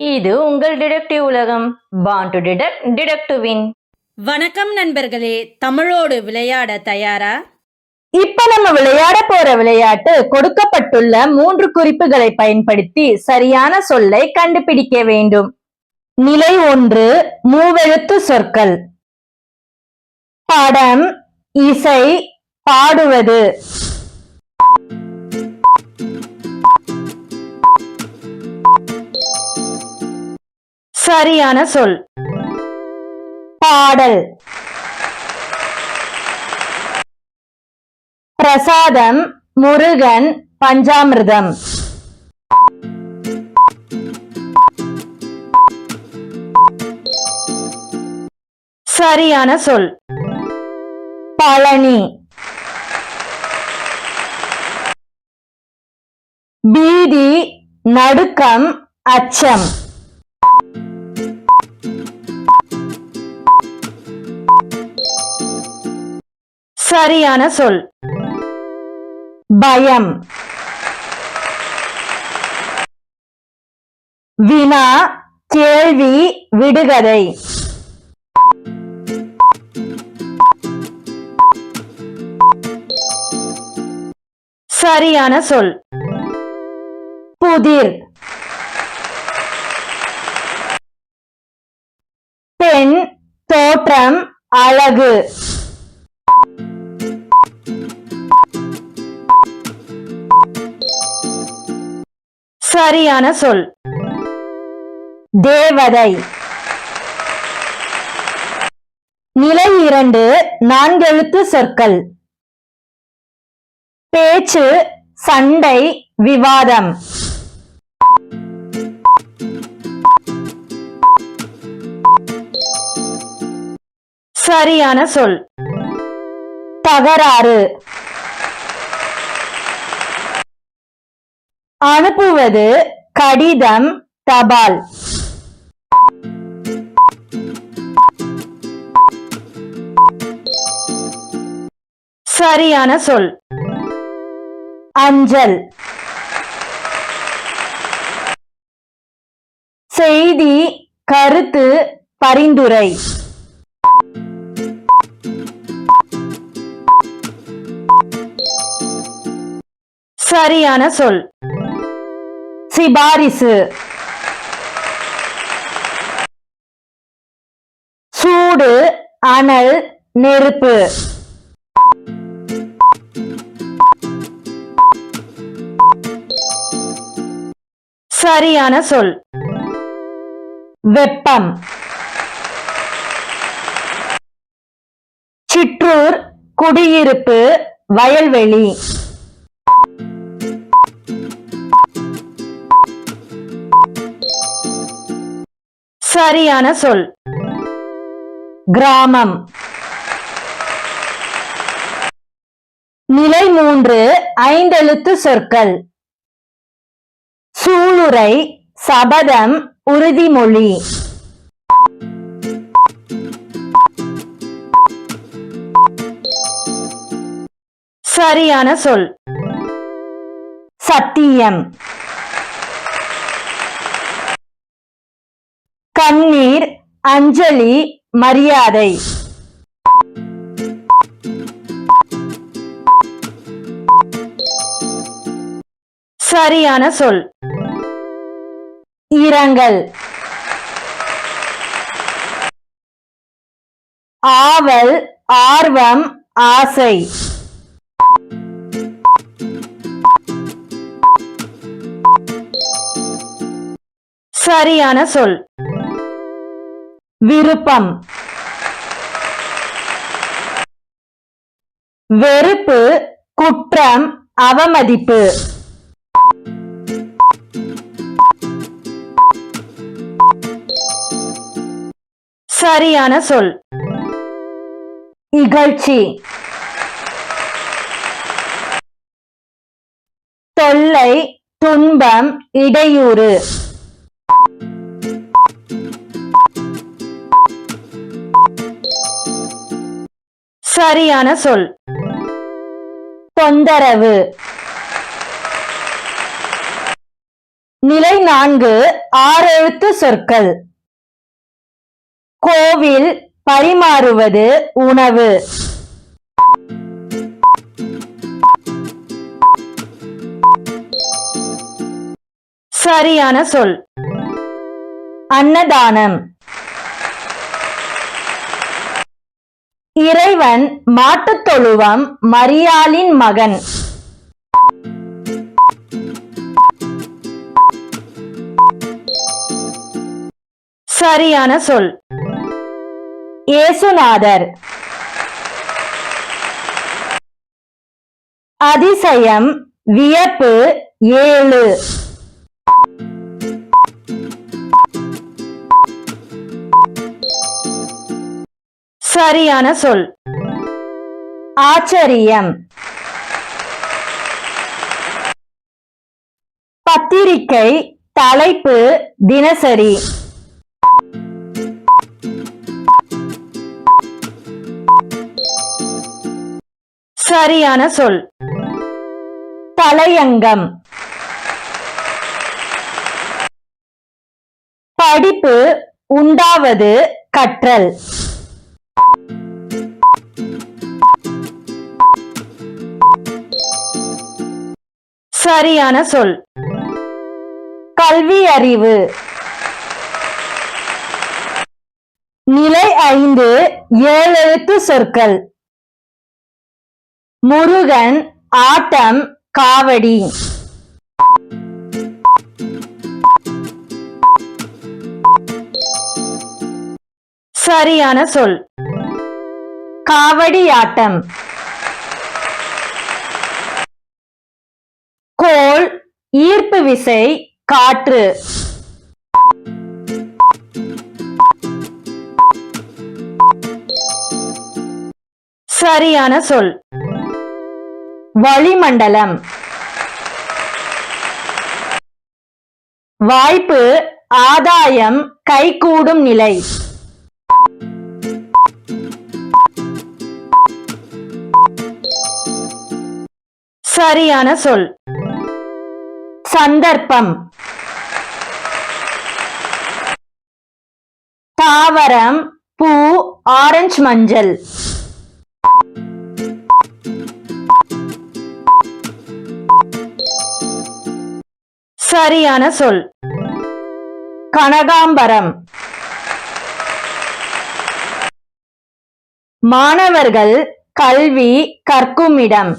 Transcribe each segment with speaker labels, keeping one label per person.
Speaker 1: இது உங்கள் டிடெக்டிவ் உலகம். Born to detect detect to win
Speaker 2: வணக்கம் நண்பர்களே தமிழோடு விளையாட தயாரா?
Speaker 1: இப்ப நம்ம விளையாட போற விளையாட்டு கொடுக்கப்பட்டுள்ள மூன்று குறிப்புகளை பயன்படுத்தி சரியான சொல்லை கண்டுபிடிக்க வேண்டும். நிலை ஒன்று மூவெழுத்து சொற்கள். படம் இசை பாடுவது. சரியான சொல். பாடல். பிரசாதம் முருகன் பஞ்சாமிர்தம். சரியான சொல். பழனி. பீதி நடுக்கம் அச்சம். சரியான சொல். பயம். வினா கேள்வி விடுகதை. சரியான சொல். புதிர். பெண் தோற்றம் அழகு. சரியான சொல். தேவதை. நிலை இரண்டு நான்கெழுத்து சொற்கள். பேச்சு சண்டை விவாதம். சரியான சொல். தகராறு. அனுப்புவது கடிதம் தபால். சரியான சொல். அஞ்சல். செய்தி கருத்து பரிந்துரை. சரியான சொல். சிபாரிசு சூடு அனல் நெருப்பு. சரியான சொல். வெப்பம். சிற்றூர் குடியிருப்பு வயல்வெளி. சரியான சொல். கிராமம். நிலை மூன்று ஐந்தெழுத்து சொற்கள். சூளுரை சபதம் உறுதிமொழி. சரியான சொல். சத்தியம். கண்ணீர் அஞ்சலி மரியாதை. சரியான சொல். இரங்கல். ஆவல் ஆர்வம் ஆசை. சரியான சொல். விருப்பம். வெறுப்பு குற்றம் அவமதிப்பு. சரியான சொல். இகழ்ச்சி. தொல்லை துன்பம் இடையூறு. சரியான சொல். தொந்தரவு. நிலை நான்கு ஆறெழுத்து சொற்கள். கோவில் பரிமாறுவது உணவு. சரியான சொல். அன்னதானம். இறைவன் மாட்டுத் தொழுவம் மரியாளின் மகன். சரியான சொல். இயேசுநாதர். அதிசயம் வியப்பு ஏழு. சரியான சொல். ஆச்சரியம். பத்திரிகை தலைப்பு தினசரி. சரியான சொல். தலையங்கம். படிப்பு உண்டாவது கற்றல். சரியான சொல். கல்வி அறிவு. நிலை ஐந்து ஏழெழுத்து சொற்கள். முருகன் ஆட்டம் காவடி. சரியான சொல். காவடியாட்டம் கோள் ஈர்ப்பு விசை காற்று. சரியான சொல். வளிமண்டலம். வாய்ப்பு ஆதாயம் கைகூடும் நிலை. சரியான சொல். சந்தர்ப்பம். தாவரம் பூ ஆரஞ்சு மஞ்சள். சரியான சொல். கனகாம்பரம். மாணவர்கள் கல்வி கற்கும் இடம்.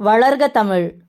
Speaker 2: வளர்க தமிழ்.